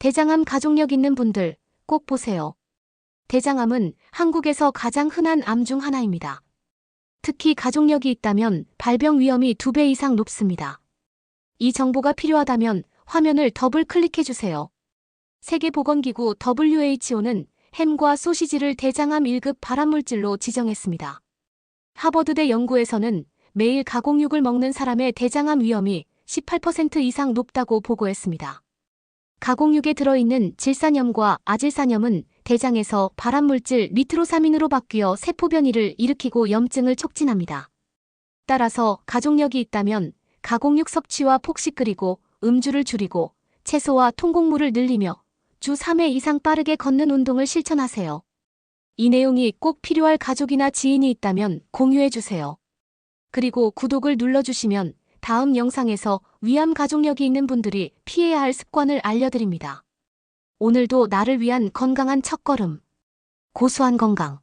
대장암 가족력 있는 분들 꼭 보세요. 대장암은 한국에서 가장 흔한 암 중 하나입니다. 특히 가족력이 있다면 발병 위험이 2배 이상 높습니다. 이 정보가 필요하다면 화면을 더블 클릭해주세요. 세계보건기구 WHO는 햄과 소시지를 대장암 1급 발암물질로 지정했습니다. 하버드대 연구에서는 매일 가공육을 먹는 사람의 대장암 위험이 18% 이상 높다고 보고했습니다. 가공육에 들어있는 질산염과 아질산염은 대장에서 발암물질 니트로사민으로 바뀌어 세포 변이를 일으키고 염증을 촉진합니다. 따라서 가족력이 있다면 가공육 섭취와 폭식 그리고 음주를 줄이고 채소와 통곡물을 늘리며 주 3회 이상 빠르게 걷는 운동을 실천하세요. 이 내용이 꼭 필요할 가족이나 지인이 있다면 공유해주세요. 그리고 구독을 눌러주시면 다음 영상에서 위암 가족력이 있는 분들이 피해야 할 습관을 알려드립니다. 오늘도 나를 위한 건강한 첫걸음. 고수한 건강.